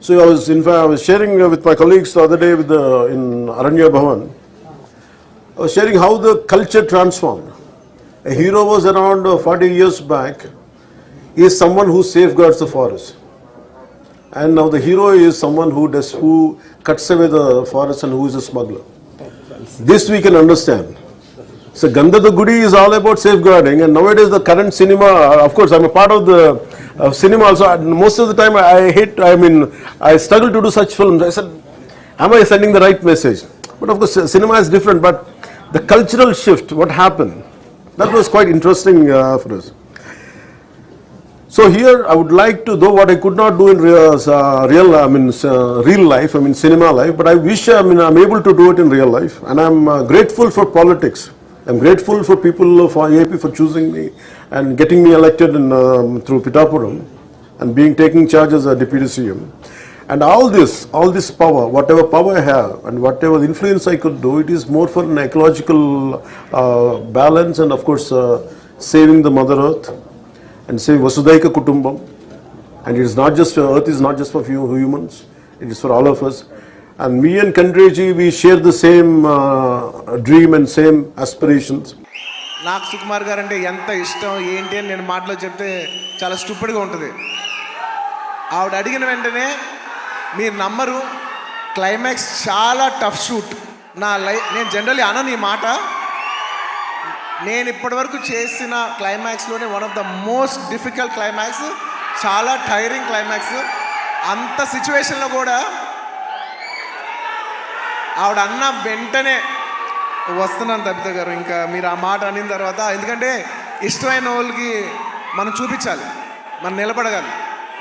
So I was, in fact, I was sharing with my colleagues the other day with the, in Aranya Bhavan. I was sharing how the culture transformed. A hero was around uh, 40 years back. He is someone who safeguards the forest. And now the hero is someone who does, who cuts away the forest and who is a smuggler. This we can understand. So Gandha the Gudi is all about safeguarding and nowadays the current cinema, of course I'm a part of the uh, cinema also, most of the time I hate, I mean, I struggle to do such films. I said, am I sending the right message? But of course cinema is different, but the cultural shift, what happened, that was quite interesting uh, for us. So here I would like to, though what I could not do in real, uh, real I mean, uh, real life, I mean, cinema life, but I wish, I mean, I'm able to do it in real life. And I'm uh, grateful for politics. I'm grateful for people of AP for choosing me and getting me elected in, um, through Pitapuram and being taking charge as a deputy CM. And all this, all this power, whatever power I have and whatever influence I could do, it is more for an ecological uh, balance and of course uh, saving the mother earth and saving Vasudaika Kutumbam. And it is not just, earth is not just for few humans, it is for all of us. And me and Kandreji, we share the same uh, dream and same aspirations. నాకు సుకుమార్ గారు అంటే ఎంత ఇష్టం? ఏంటి? అని నేను మాటలో చెప్తే చాలా స్టూపిడ్గా ఉంటుంది. ఆవిడ అడిగిన వెంటనే మీరు నమ్మరు. క్లైమాక్స్ చాలా టఫ్ షూట్ నా లైఫ్ నేను జనరల్లీ అనను ఈ మాట. నేను ఇప్పటివరకు చేసిన క్లైమాక్స్లోనే one of the most difficult climax చాలా టైరింగ్ క్లైమాక్స్ అంత సిచ్యువేషన్లో కూడా ఆవిడ అన్న వెంటనే వస్తున్నాను తప్పిత గారు ఇంకా మీరు ఆ మాట అనిన తర్వాత ఎందుకంటే ఇష్టమైన వాళ్ళకి మనం చూపించాలి మనం నిలబడగాలి.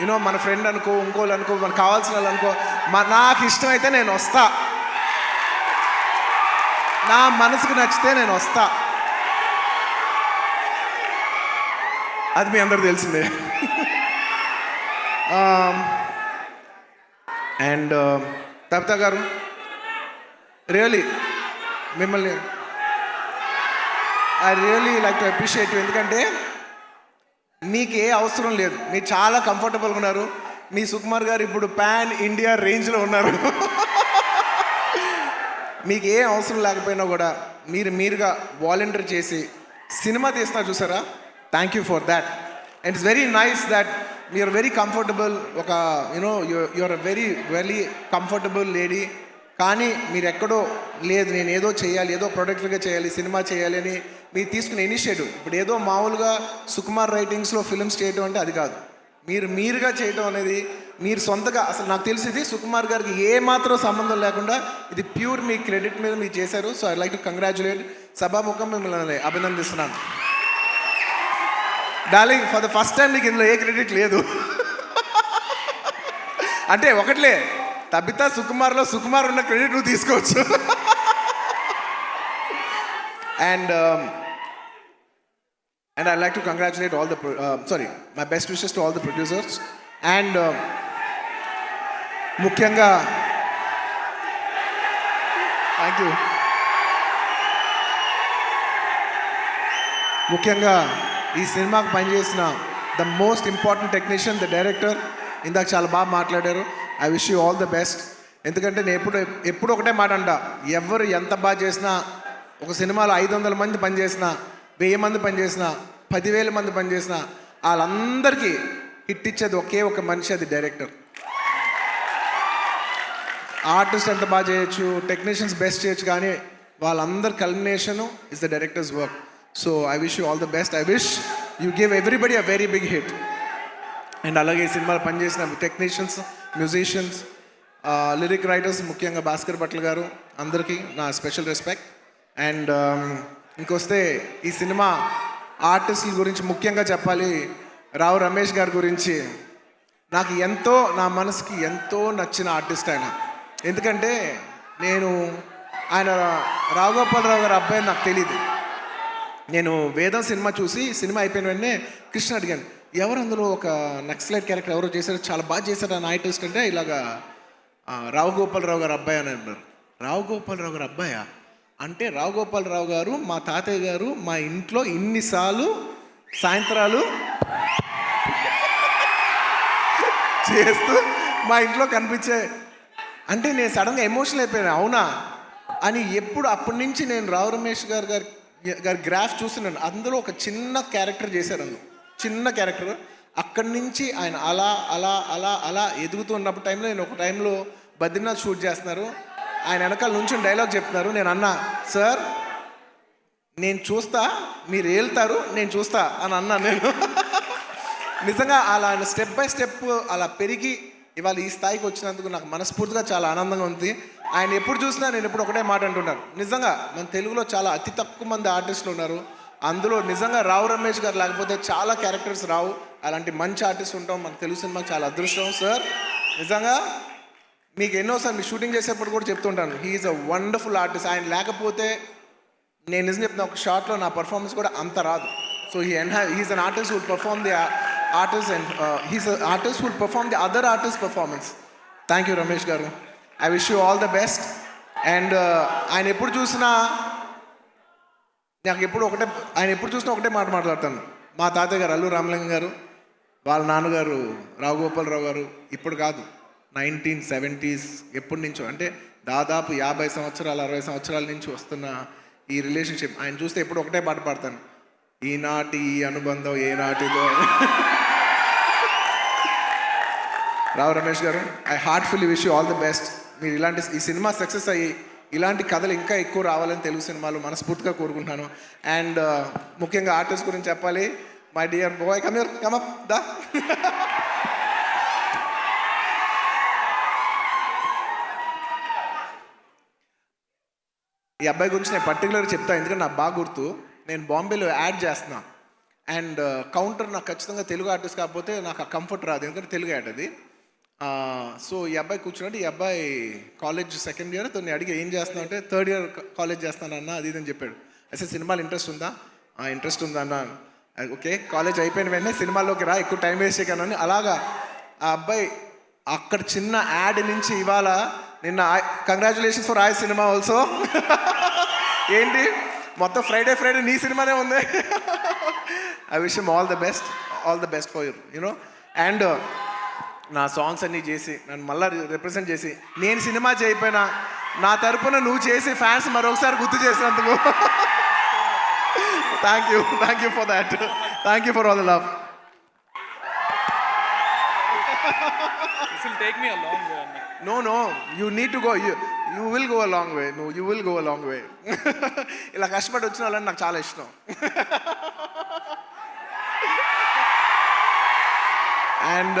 యూనో మన ఫ్రెండ్ అనుకో ఇంకోళ్ళు అనుకో మనకు కావాల్సిన వాళ్ళు అనుకో మా నాకు ఇష్టమైతే నేను వస్తా. నా మనసుకు నచ్చితే నేను వస్తా. అది మీ అందరు తెలిసిందే. Um, అండ్ um, తప్తా గారు రియలీ మిమ్మల్ని I really like to appreciate ఎందుకంటే మీకు ఏ అవసరం లేదు. మీరు చాలా కంఫర్టబుల్గా ఉన్నారు. మీ సుకుమార్ గారు ఇప్పుడు పాన్ ఇండియా రేంజ్లో ఉన్నారు. మీకు ఏ అవసరం లేకపోయినా కూడా మీరు మీరుగా వాలంటీర్ చేసి సినిమా తీస్తున్నా చూసారా? Thank you for that and it's very nice that you're very comfortable ఒక you know you're a very very comfortable lady కానీ మీరు ఎక్కడో లేదు నేను ఏదో చేయాలి ఏదో ప్రొడక్ట్గా చేయాలి సినిమా చేయాలి అని మీరు తీసుకునే ఇనిషియేటివ్ ఇప్పుడు ఏదో మామూలుగా సుకుమార్ రైటింగ్స్లో ఫిల్మ్స్ చేయడం అంటే అది కాదు. మీరు మీరుగా చేయడం అనేది మీరు సొంతగా అసలు నాకు తెలిసింది సుకుమార్ గారికి ఏ మాత్రం సంబంధం లేకుండా ఇది ప్యూర్ మీ క్రెడిట్ మీద మీరు చేశారు. So I like to congratulate సభాముఖం మిమ్మల్ని అభినందిస్తున్నాను. Darling for the first time మీకు ఇందులో ఏ క్రెడిట్ లేదు. అంటే ఒకట్లే తబితా సుకుమార్లో సుకుమార్ ఉన్న క్రెడిట్ నువ్వు తీసుకోవచ్చు. And and I like to congratulate all the sorry my best wishes to all the producers and ముఖ్యంగా థ్యాంక్ యూ ముఖ్యంగా ఈ సినిమాకు పనిచేసిన the most important technician the director ఇందాక చాలా బాగా మాట్లాడారు. I wish you all the best ఎందుకంటే నేను ఎప్పుడు ఎప్పుడు ఒకటే మాట అంట. ఎవరు ఎంత బాగా చేసినా ఒక సినిమాలో ఐదు వందల మంది పనిచేసినా వెయ్యి మంది పనిచేసినా పదివేల మంది పనిచేసినా వాళ్ళందరికీ హిట్ ఇచ్చేది ఒకే ఒక మనిషి అది డైరెక్టర్. ఆర్టిస్ట్ ఎంత బాగా చేయొచ్చు టెక్నీషియన్స్ బెస్ట్ చేయొచ్చు కానీ వాళ్ళందరి culmination is the director's work so I wish you all the best I wish you give everybody a very big hit and అలాగే ఈ సినిమాలో పనిచేసిన టెక్నీషియన్స్ మ్యూజిషియన్స్ లిరిక్ రైటర్స్ ముఖ్యంగా భాస్కర్ భట్ల గారు అందరికీ నా స్పెషల్ రెస్పెక్ట్ అండ్ ఇంకొస్తే ఈ సినిమా ఆర్టిస్టుల గురించి ముఖ్యంగా చెప్పాలి. రావు రమేష్ గారి గురించి నాకు ఎంతో నా మనసుకి ఎంతో నచ్చిన ఆర్టిస్ట్ ఆయన. ఎందుకంటే నేను ఆయన రావుగోపాలరావు గారి అబ్బాయి నాకు తెలియదు నేను వేదం సినిమా చూసి సినిమా అయిపోయిన వెంటనే కృష్ణ అడిగాను ఎవరు అందులో ఒక నక్సలైట్ క్యారెక్టర్ ఎవరో చేశారు చాలా బాగా చేశారు ఆ ఆర్టిస్ట్ అంటే ఇలాగా రావుగోపాలరావు రావు గోపాలరావు గారు అబ్బాయి అని అన్నారు. రావుగోపాలరావు గారు అబ్బాయా? అంటే రావు గోపాలరావు గారు మా తాతయ్య గారు మా ఇంట్లో ఇన్నిసార్లు సాయంత్రాలు చేస్తూ మా ఇంట్లో కనిపించే అంటే నేను సడన్గా ఎమోషనల్ అయిపోయాను. అవునా? అని ఎప్పుడు అప్పటి నుంచి నేను రావు రమేష్ గారు గారి గారి గ్రాఫ్ చూస్తున్నాను. అందులో ఒక చిన్న క్యారెక్టర్ చేశారు అందులో. చిన్న క్యారెక్టర్. అక్కడి నుంచి ఆయన అలా అలా అలా అలా ఎదుగుతూ ఉన్నప్పుడు టైంలో నేను ఒక టైంలో బద్రీనాథ్ షూట్ చేస్తున్నారు. ఆయన వెనకాల నుంచి డైలాగ్ చెప్తున్నారు. నేను అన్నా సార్ నేను చూస్తా మీరు వెళ్తారు నేను చూస్తా అని అన్నా నేను. నిజంగా అలా ఆయన స్టెప్ బై స్టెప్ అలా పెరిగి ఇవాళ ఈ స్థాయికి వచ్చినందుకు నాకు మనస్ఫూర్తిగా చాలా ఆనందంగా ఉంది. ఆయన ఎప్పుడు చూసినా నేను ఎప్పుడు ఒకటే మాట అంటున్నాను నిజంగా మన తెలుగులో చాలా అతి తక్కువ మంది ఆర్టిస్టులు ఉన్నారు. అందులో నిజంగా రావు రమేష్ గారు లేకపోతే చాలా క్యారెక్టర్స్ రావు. అలాంటి మంచి ఆర్టిస్ట్ ఉంటాం. మనకు తెలుగు సినిమాకి చాలా అదృష్టం. సార్ నిజంగా మీకు ఎన్నోసార్లు మీ షూటింగ్ చేసేప్పుడు కూడా చెప్తుంటాను. హీఈస్ అ వండర్ఫుల్ ఆర్టిస్ట్ ఆయన లేకపోతే నేను నిజం చెప్తున్నా ఒక షార్ట్లో నా పర్ఫార్మెన్స్ కూడా అంత రాదు. So he and he's an artist who'll perform the artist and he's artist who'll perform the other artist performance thank you Ramesh గారు. I wish you all the best and ఆయన ఎప్పుడు చూసినా నాకు ఎప్పుడు ఒకటే ఆయన ఎప్పుడు చూసినా ఒకటే మాట మాట్లాడతాను. మా తాతయ్య గారు అల్లు రామలింగం గారు వాళ్ళ నాన్నగారు రావు గోపాలరావు గారు ఇప్పుడు కాదు నైన్టీన్ సెవెంటీస్ ఎప్పటి నుంచో అంటే దాదాపు యాభై సంవత్సరాలు అరవై సంవత్సరాల నుంచి వస్తున్న ఈ రిలేషన్షిప్. ఆయన చూస్తే ఎప్పుడు ఒకటే పాట పాడతాను. ఈనాటి ఈ అనుబంధం ఏనాటిదో. రావు రమేష్ గారు I heartfully wish you all the best మీరు ఇలాంటి ఈ సినిమా సక్సెస్ అయ్యి ఇలాంటి కథలు ఇంకా ఎక్కువ రావాలని తెలుగు సినిమాలు మనస్ఫూర్తిగా కోరుకుంటున్నాను. అండ్ uh, ముఖ్యంగా ఆర్టిస్ట్ గురించి చెప్పాలి. My dear boy come come up దా. ఈ అబ్బాయి గురించి నేను పర్టికులర్గా చెప్తాను ఎందుకంటే నాకు బాగా గుర్తు. నేను బాంబేలో యాడ్ చేస్తున్నా. అండ్ కౌంటర్ uh, నాకు ఖచ్చితంగా తెలుగు ఆర్టిస్ట్ కాకపోతే నాకు ఆ కంఫర్ట్ రాదు ఎందుకంటే తెలుగు యాడ్ అది. సో ఈ అబ్బాయి కూర్చున్నాడు ఈ అబ్బాయి కాలేజ్ సెకండ్ ఇయర్ తను అడిగి ఏం చేస్తున్నావు అంటే థర్డ్ ఇయర్ కాలేజ్ చేస్తానన్న అది ఇది అని చెప్పాడు. అసలు సినిమాలు ఇంట్రెస్ట్ ఉందా? ఇంట్రెస్ట్ ఉందా అన్న. ఓకే కాలేజ్ అయిపోయిన వెంటనే సినిమాల్లోకి రా ఎక్కువ టైం వేస్ట్ చేయను అలాగా ఆ అబ్బాయి అక్కడ చిన్న యాడ్ నుంచి ఇవాళ నిన్న కంగ్రాచులేషన్స్ ఫర్ ఆయ సినిమా ఆల్సో ఏంటి? మొత్తం ఫ్రైడే ఫ్రైడే నీ సినిమానే ఉంది. I wish all the best all the best for your you know and నా సాంగ్స్ అన్నీ చేసి నన్ను మళ్ళీ రిప్రజెంట్ చేసి నేను సినిమా చేయకపోయినా నా తరపున నువ్వు చేసి ఫ్యాన్స్ మరొకసారి గుర్తు చేసినందుకు thank you thank you for that thank you for all the love. No, no, you need to go. You, you will go a long way. No, you will go a long way. ఇలా కష్టపడి వచ్చిన వాళ్ళని నాకు చాలా ఇష్టం and